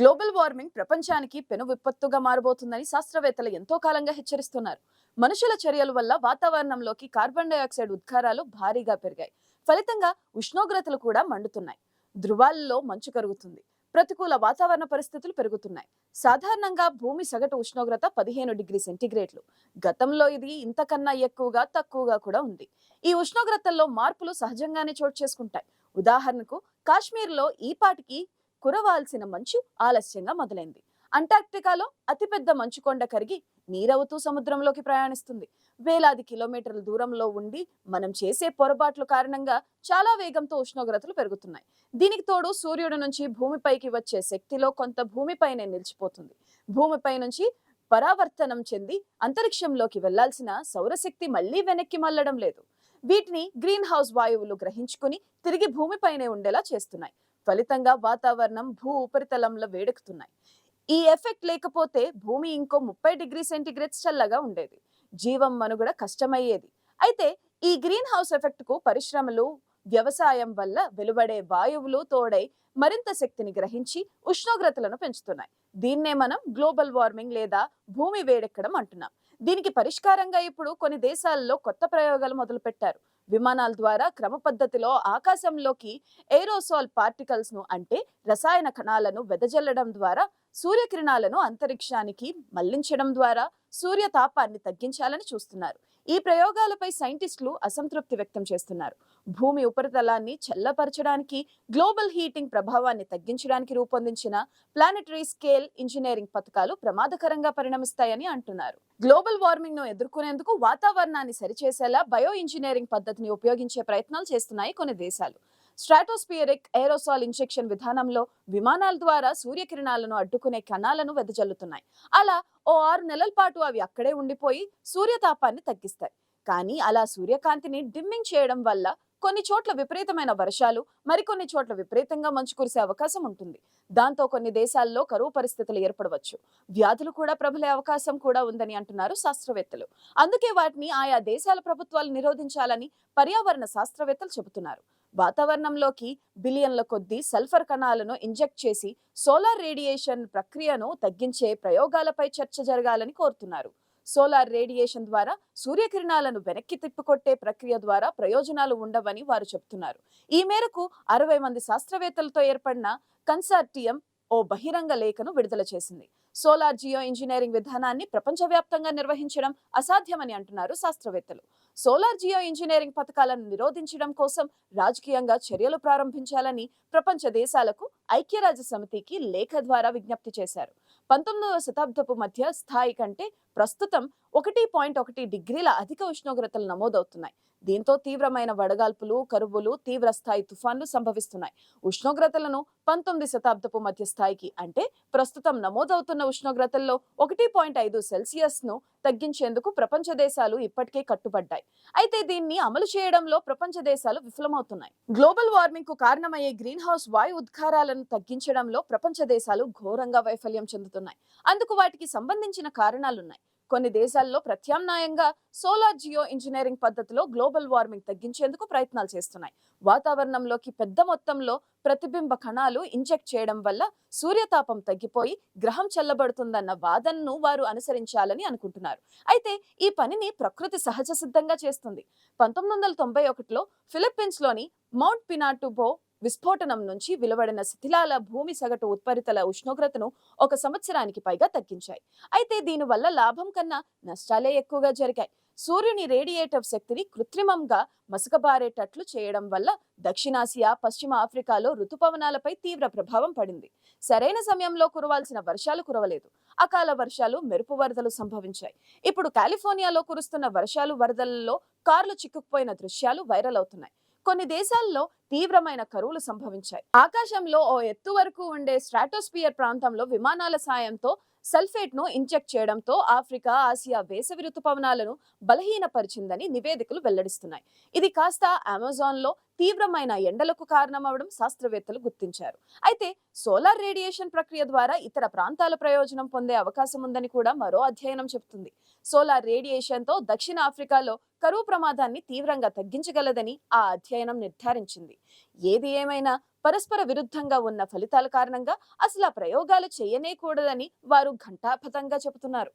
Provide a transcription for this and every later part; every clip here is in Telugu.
గ్లోబల్ వార్మింగ్ ప్రపంచానికి పెను విపత్తుగా మారబోతుందని శాస్త్రవేత్తలు ఎంతో కాలంగా హెచ్చరిస్తున్నారు. మనుషుల చర్యల వల్ల వాతావరణంలోకి కార్బన్ డైఆక్సైడ్ ఉద్గారాలు భారీగా పెరిగాయి. ఫలితంగా ఉష్ణోగ్రతలు కూడా మండుతున్నాయి. ధృవాలలో మంచు కరుగుతుంది. ప్రతికూల వాతావరణ పరిస్థితులు పెరుగుతున్నాయి. సాధారణంగా భూమి సగటు ఉష్ణోగ్రత పదిహేను డిగ్రీ సెంటీగ్రేడ్లు. గతంలో ఇది ఇంతకన్నా ఎక్కువగా తక్కువగా కూడా ఉంది. ఈ ఉష్ణోగ్రతల్లో మార్పులు సహజంగానే చోటు చేసుకుంటాయి. ఉదాహరణకు కాశ్మీర్లో ఈ పాటికి కురవాల్సిన మంచు ఆలస్యంగా మొదలైంది. అంటార్క్టికాలో అతిపెద్ద మంచు కొండ కరిగి నీరవుతూ సముద్రంలోకి ప్రయాణిస్తుంది. వేలాది కిలోమీటర్ల దూరంలో ఉండి మనం చేసే పొరపాట్ల కారణంగా చాలా వేగంతో ఉష్ణోగ్రతలు పెరుగుతున్నాయి. దీనికి తోడు సూర్యుడి నుంచి భూమిపైకి వచ్చే శక్తిలో కొంత భూమిపైనే నిలిచిపోతుంది. భూమిపై నుంచి పరావర్తనం చెంది అంతరిక్షంలోకి వెళ్ళాల్సిన సౌరశక్తి మళ్ళీ వెనక్కి మళ్ళడం లేదు. వీటిని గ్రీన్ హౌస్ వాయువులు గ్రహించుకుని తిరిగి భూమిపైనే ఉండేలా చేస్తున్నాయి. ఫలితంగా వాతావరణం భూ ఉపరితలంలో వేడెక్కుతున్నాయి. ఈ ఎఫెక్ట్ లేకపోతే భూమి ఇంకో ముప్పై డిగ్రీ సెంటీగ్రేడ్స్ చల్లగా ఉండేది. జీవం మనుగడ కష్టమయ్యేది. అయితే ఈ గ్రీన్ హౌస్ ఎఫెక్ట్కు పరిశ్రమలు వ్యవసాయం వల్ల వెలువడే వాయువులు తోడై మరింత శక్తిని గ్రహించి ఉష్ణోగ్రతలను పెంచుతున్నాయి. దీన్నే మనం గ్లోబల్ వార్మింగ్ లేదా భూమి వేడెక్కడం అంటున్నాం. దీనికి పరిష్కారంగా ఇప్పుడు కొన్ని దేశాల్లో కొత్త ప్రయోగాలు మొదలుపెట్టారు. విమానాల ద్వారా క్రమ పద్ధతిలో ఆకాశంలోకి ఏరోసాల్ పార్టికల్స్ను అంటే రసాయన కణాలను వెదజల్లడం ద్వారా సూర్యకిరణాలను అంతరిక్షానికి మళ్ళించడం ద్వారా సూర్య తాపాన్ని తగ్గించాలని చూస్తున్నారు. ఈ ప్రయోగాలపై సైంటిస్టులు అసంతృప్తి వ్యక్తం చేస్తున్నారు. భూమి ఉపరితలాన్ని చల్లపరచడానికి గ్లోబల్ హీటింగ్ ప్రభావాన్ని తగ్గించడానికి రూపొందించిన ప్లానెటరీ స్కేల్ ఇంజనీరింగ్ పథకాలు ప్రమాదకరంగా పరిణమిస్తాయని అంటున్నారు. గ్లోబల్ వార్మింగ్ను ఎదుర్కొనేందుకు వాతావరణాన్ని సరిచేసేలా బయో ఇంజనీరింగ్ పద్ధతిని ఉపయోగించే ప్రయత్నాలు చేస్తున్నాయి కొన్ని దేశాలు. స్ట్రాటోస్పియరిక్ ఏరోసాల్ ఇంజెక్షన్ విధానంలో విమానాల ద్వారా సూర్యకిరణాలను అడ్డుకునే కణాలను వెదజల్లుతున్నాయి. అలా ఓ ఆరు నెలల పాటు అవి అక్కడే ఉండిపోయి సూర్యతాపాన్ని తగ్గిస్తాయి. కానీ అలా సూర్యకాంతిని డిమ్మింగ్ చేయడం వల్ల కొన్ని చోట్ల విపరీతమైన వర్షాలు మరికొన్ని చోట్ల విపరీతంగా మంచు కురిసే అవకాశం ఉంటుంది. దాంతో కొన్ని దేశాల్లో కరువు పరిస్థితులు ఏర్పడవచ్చు. వ్యాధులు కూడా ప్రబలే అవకాశం కూడా ఉందని అంటున్నారు శాస్త్రవేత్తలు. అందుకే వాటిని ఆయా దేశాల ప్రభుత్వాలు నిరోధించాలని పర్యావరణ శాస్త్రవేత్తలు చెబుతున్నారు. వాతావరణంలోకి బిలియన్ల కొద్దీ సల్ఫర్ కణాలను ఇంజెక్ట్ చేసి సోలార్ రేడియేషన్ ప్రక్రియను తగ్గించే ప్రయోగాలపై చర్చ జరగాలని కోరుతున్నారు. సోలార్ రేడియేషన్ ద్వారా సూర్యకిరణాలను వెనక్కి తిప్పికొట్టే ప్రక్రియ ద్వారా ప్రయోజనాలు ఉండవని వారు చెబుతున్నారు. ఈ మేరకు అరవై మంది శాస్త్రవేత్తలతో ఏర్పడిన కన్సార్టియం ఓ బహిరంగ లేఖను విడుదల చేసింది. సోలార్ జియో ఇంజనీరింగ్ విధానాన్ని ప్రపంచవ్యాప్తంగా నిర్వహించడం అసాధ్యమని అంటున్నారు శాస్త్రవేత్తలు. సోలార్ జియో ఇంజనీరింగ్ పథకాలను నిరోధించడం కోసం రాజకీయంగా చర్యలు ప్రారంభించాలని ప్రపంచ దేశాలకు ఐక్యరాజ్య సమితికి లేఖ ద్వారా విజ్ఞప్తి చేశారు. పంతొమ్మిదవ శతాబ్దపు మధ్య స్థాయి కంటే ప్రస్తుతం ఒకటి పాయింట్ ఒకటి డిగ్రీల అధిక ఉష్ణోగ్రతలు నమోదవుతున్నాయి. దీంతో తీవ్రమైన వడగాల్పులు కరువులు తీవ్ర స్థాయి తుఫాన్లు సంభవిస్తున్నాయి. ఉష్ణోగ్రతలను పంతొమ్మిది శతాబ్దపు మధ్య స్థాయికి అంటే ప్రస్తుతం నమోదవుతున్న ఉష్ణోగ్రతల్లో ఒకటి పాయింట్ ఐదు సెల్సియస్ను తగ్గించేందుకు ప్రపంచ దేశాలు ఇప్పటికే కట్టుబడ్డాయి. అయితే దీన్ని అమలు చేయడంలో ప్రపంచ దేశాలు విఫలమవుతున్నాయి. గ్లోబల్ వార్మింగ్కు కారణమయ్యే గ్రీన్ హౌస్ వాయు ఉద్గారాలను తగ్గించడంలో ప్రపంచ దేశాలు ఘోరంగా వైఫల్యం చెందుతున్నాయి. అందుకు వాటికి సంబంధించిన కారణాలున్నాయి. కొన్ని దేశాల్లో ప్రత్యామ్నాయంగా సోలార్ జియో ఇంజనీరింగ్ పద్ధతిలో గ్లోబల్ వార్మింగ్ తగ్గించేందుకు ప్రయత్నాలు చేస్తున్నాయి. వాతావరణంలోకి పెద్ద మొత్తంలో ప్రతిబింబ కణాలు ఇంజెక్ట్ చేయడం వల్ల సూర్యతాపం తగ్గిపోయి గ్రహం చల్లబడుతుందన్న వాదనను వారు అనుసరించాలని అనుకుంటున్నారు. అయితే ఈ పనిని ప్రకృతి సహజ సిద్ధంగా చేస్తుంది. పంతొమ్మిది వందల తొంభై ఒకటిలో ఫిలిప్పీన్స్లోని మౌంట్ పినాటుబో విస్ఫోటనం నుంచి వెలువడిన శిథిలాల భూమి సగటు ఉత్పరితల ఉష్ణోగ్రతను ఒక సంవత్సరానికి పైగా తగ్గించాయి. అయితే దీనివల్ల లాభం కన్నా నష్టాలే ఎక్కువగా జరిగాయి. సూర్యుని రేడియేటివ్ శక్తిని కృత్రిమంగా మసకబారేటట్లు చేయడం వల్ల దక్షిణాసియా పశ్చిమ ఆఫ్రికాలో ఋతుపవనాలపై తీవ్ర ప్రభావం పడింది. సరైన సమయంలో కురవాల్సిన వర్షాలు కురవలేదు. అకాల వర్షాలు మెరుపు వరదలు సంభవించాయి. ఇప్పుడు కాలిఫోర్నియాలో కురుస్తున్న వర్షాలు వరదలలో కార్లు చిక్కుకుపోయిన దృశ్యాలు వైరల్ అవుతున్నాయి. కొన్ని దేశాల్లో తీవ్రమైన కరువులు సంభవించాయి. ఆకాశంలో ఓ ఎత్తు వరకు ఉండే స్ట్రాటోస్పియర్ ప్రాంతంలో విమానాల సాయంతో సల్ఫేట్ను ఇంజెక్ట్ చేయడంతో ఆఫ్రికా ఆసియా వేసవి ఋతుపవనాలను బలహీనపరిచిందని నివేదికలు వెల్లడిస్తున్నాయి. ఇది కాస్త అమెజాన్లో తీవ్రమైన ఎండలకు కారణమవడం శాస్త్రవేత్తలు గుర్తించారు. అయితే సోలార్ రేడియేషన్ ప్రక్రియ ద్వారా ఇతర ప్రాంతాల ప్రయోజనం పొందే అవకాశం ఉందని కూడా మరో అధ్యయనం చెబుతుంది. సోలార్ రేడియేషన్తో దక్షిణ ఆఫ్రికాలో కరువు ప్రమాదాన్ని తీవ్రంగా తగ్గించగలదని ఆ అధ్యయనం నిర్ధారించింది. ఏది ఏమైనా పరస్పర విరుద్ధంగా ఉన్న ఫలితాల కారణంగా అసలు ఆ ప్రయోగాలు చేయనేకూడదని వారు ఘంటాపథంగా చెబుతున్నారు.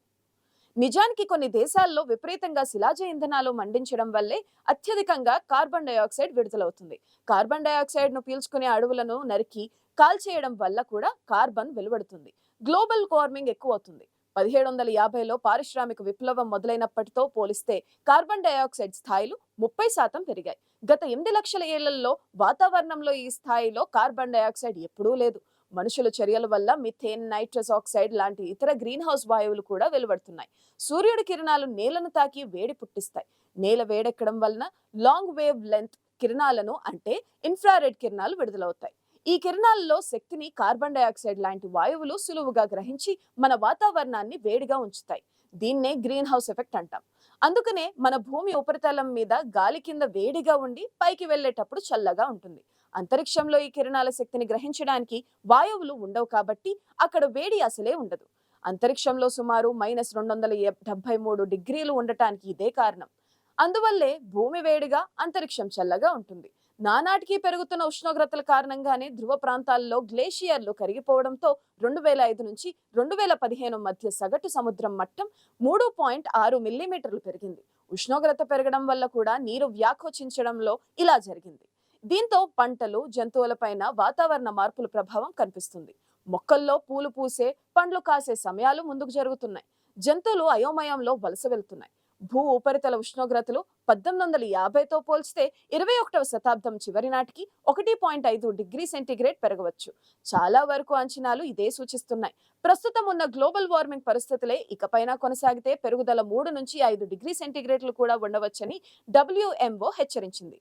నిజానికి కొన్ని దేశాల్లో విపరీతంగా శిలాజ ఇంధనాలు మండించడం వల్లే అత్యధికంగా కార్బన్ డయాక్సైడ్ విడుదలవుతుంది. కార్బన్ డయాక్సైడ్ను పీల్చుకునే అడవులను నరికి కాల్చేయడం వల్ల కూడా కార్బన్ వెలువడుతుంది. గ్లోబల్ వార్మింగ్ ఎక్కువ అవుతుంది పదిహేడు వందల యాభైలో పారిశ్రామిక విప్లవం మొదలైనప్పటితో పోలిస్తే కార్బన్ డయాక్సైడ్ స్థాయిలు ముప్పై శాతం పెరిగాయి. గత ఎనిమిది లక్షల ఏళ్ళలో వాతావరణంలో ఈ స్థాయిలో కార్బన్ డయాక్సైడ్ ఎప్పుడూ లేదు. మనుషుల చర్యల వల్ల మిథేన్ నైట్రస్ ఆక్సైడ్ లాంటి ఇతర గ్రీన్ హౌస్ వాయువులు కూడా వెలువడుతున్నాయి. సూర్యుడి కిరణాలు నేలను తాకి వేడి పుట్టిస్తాయి. నేల వేడెక్కడం వలన లాంగ్ వేవ్ లెంత్ కిరణాలను అంటే ఇన్ఫ్రారెడ్ కిరణాలు విడుదలవుతాయి. ఈ కిరణాలలో శక్తిని కార్బన్ డయాక్సైడ్ లాంటి వాయువులు సులువుగా గ్రహించి మన వాతావరణాన్ని వేడిగా ఉంచుతాయి. దీన్నే గ్రీన్ హౌస్ ఎఫెక్ట్ అంటాం. అందుకనే మన భూమి ఉపరితలం మీద గాలి కింద వేడిగా ఉండి పైకి వెళ్ళేటప్పుడు చల్లగా ఉంటుంది. అంతరిక్షంలో ఈ కిరణాల శక్తిని గ్రహించడానికి వాయువులు ఉండవు కాబట్టి అక్కడ వేడి అసలే ఉండదు. అంతరిక్షంలో సుమారు మైనస్ రెండు వందల డెబ్బై మూడు డిగ్రీలు ఉండటానికి ఇదే కారణం. అందువల్లే భూమి వేడిగా అంతరిక్షం చల్లగా ఉంటుంది. నానాటికి పెరుగుతున్న ఉష్ణోగ్రతల కారణంగానే ధ్రువ ప్రాంతాల్లో గ్లేషియర్లు కరిగిపోవడంతో రెండు వేల ఐదు నుంచి రెండు వేల పదిహేను మధ్య సగటు సముద్రం మట్టం మూడు పాయింట్ ఆరు మిల్లీమీటర్లు పెరిగింది. ఉష్ణోగ్రత పెరగడం వల్ల కూడా నీరు వ్యాకోచించడంలో ఇలా జరిగింది. దీంతో పంటలు జంతువులపైన వాతావరణ మార్పుల ప్రభావం కనిపిస్తుంది. మొక్కల్లో పూలు పూసే పండ్లు కాసే సమయాలు ముందుకు జరుగుతున్నాయి. జంతువులు అయోమయంలో వలస వెళ్తున్నాయి. భూ ఉపరితల ఉష్ణోగ్రతలు పద్దెనిమిది వందల యాభైతో పోల్చితే ఇరవై ఒకటవ శతాబ్దం చివరి నాటికి ఒకటి పాయింట్ ఐదు డిగ్రీ సెంటీగ్రేడ్ పెరగవచ్చు. చాలా వరకు అంచనాలు ఇదే సూచిస్తున్నాయి. ప్రస్తుతం ఉన్న గ్లోబల్ వార్మింగ్ పరిస్థితులే ఇకపైన కొనసాగితే పెరుగుదల మూడు నుంచి ఐదు డిగ్రీ సెంటీగ్రేడ్లు కూడా ఉండవచ్చని డబ్ల్యూఎంఓ హెచ్చరించింది.